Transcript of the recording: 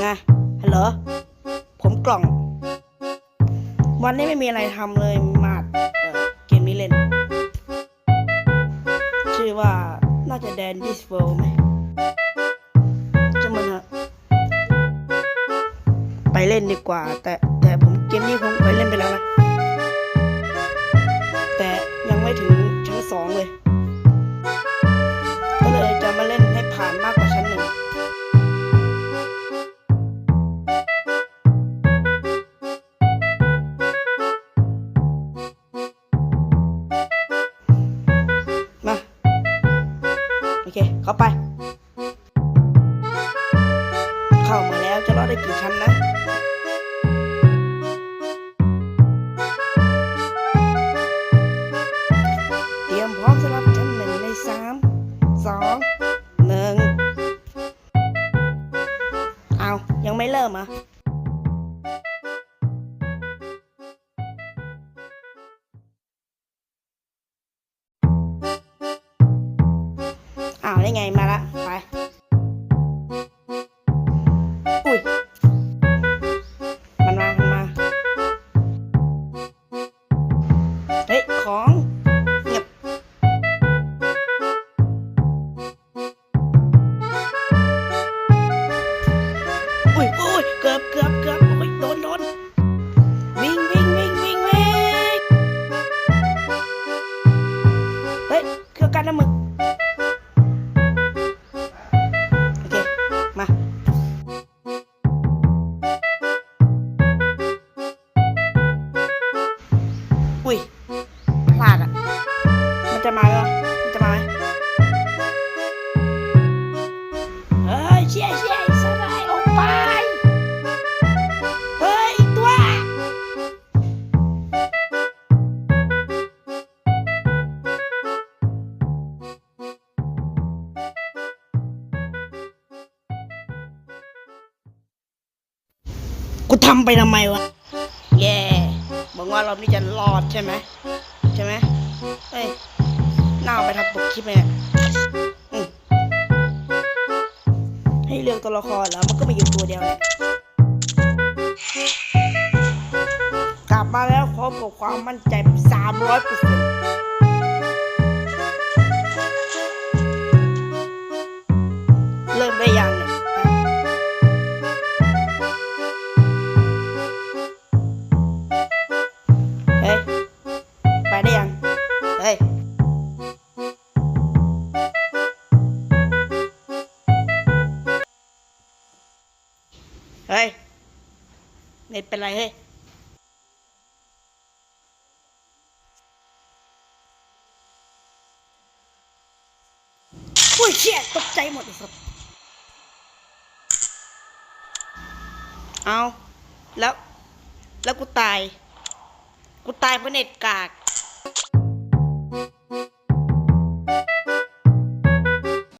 ไงฮัลโหลผมกล่อง วันนี้ไม่มีอะไรทำเลยมาดเเกมนี้เล่น ชื่อว่าน่าจะแดนดิสเวิลไหมจะมันฮะไปเล่นดีกว่าแต่ เค เข้าไป เข้ามาแล้วจะรอดได้กี่ชั้นนะเตรียมพร้อมสำหรับชั้นหนึ่งในสามสองหนึ่งเอายังไม่เริ่มอะ อ้าวได้ไงมาละไปอุ้ยมันมามันมาเฮ้ยของเงียบอุ้ยอุ้ยเกือ กูทำไปทำไมวะ แย่บอกว่ารอบนี้จะรอดใช่ไหมใช่ไหมเฮ้ยน่าเอาไปทำปกคลิปไหมเนี่ยให้เลือกตัวละครแล้วมันก็มาอยู่ตัวเดียวเนี่ยกลับมาแล้วพร้อมกับความมั่นใจสามร้อยเปอร์เซ็นต์ เฮ้ยเน็ตเป็นไรเฮ้ยอุ้ยเชี่ยตกใจหมดเลยครับเอาแล้ว แล้วกูตาย กูตายเพราะเน็ตกาก